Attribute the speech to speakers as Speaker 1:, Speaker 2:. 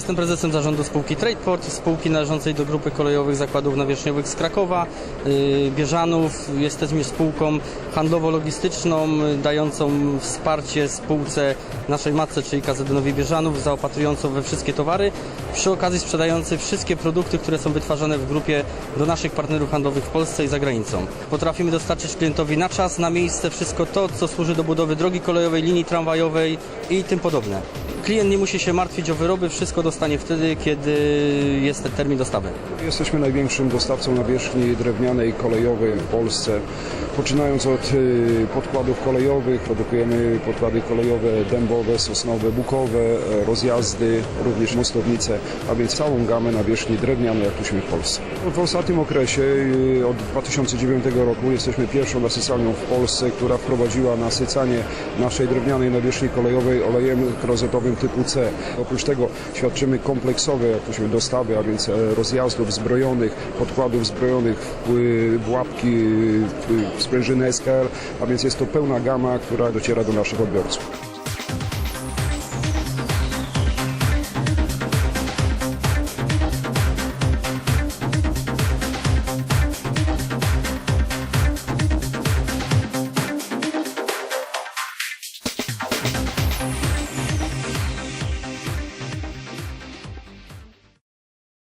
Speaker 1: Jestem prezesem zarządu spółki Tradeport, spółki należącej do grupy kolejowych zakładów nawierzchniowych z Krakowa, yy, Bieżanów. Jesteśmy spółką handlowo-logistyczną, dającą wsparcie spółce naszej matce, czyli KZN-owi Bieżanów, zaopatrującą we wszystkie towary, przy okazji sprzedający wszystkie produkty, które są wytwarzane w grupie do naszych partnerów handlowych w Polsce i za granicą. Potrafimy dostarczyć klientowi na czas, na miejsce wszystko to, co służy do budowy drogi kolejowej, linii tramwajowej i tym podobne. Klient nie musi się martwić o wyroby, wszystko dostanie wtedy, kiedy jest ten termin dostawy.
Speaker 2: Jesteśmy największym dostawcą nawierzchni drewnianej kolejowej w Polsce. Poczynając od y, podkładów kolejowych, produkujemy podkłady kolejowe dębowe, sosnowe, bukowe, e, rozjazdy, również mostownice, a więc całą gamę nawierzchni drewnianej, jak tuśmy w Polsce. W ostatnim okresie, y, od 2009 roku, jesteśmy pierwszą nasycalnią w Polsce, która wprowadziła nasycanie naszej drewnianej nawierzchni kolejowej olejem klozetowym typu C. Oprócz tego świadczymy kompleksowe, tuśmy dostawy, a więc e, rozjazdów zbrojonych, podkładów zbrojonych w, w łapki, w sprężyny SKR, a więc jest to pełna gama, która dociera do naszych odbiorców.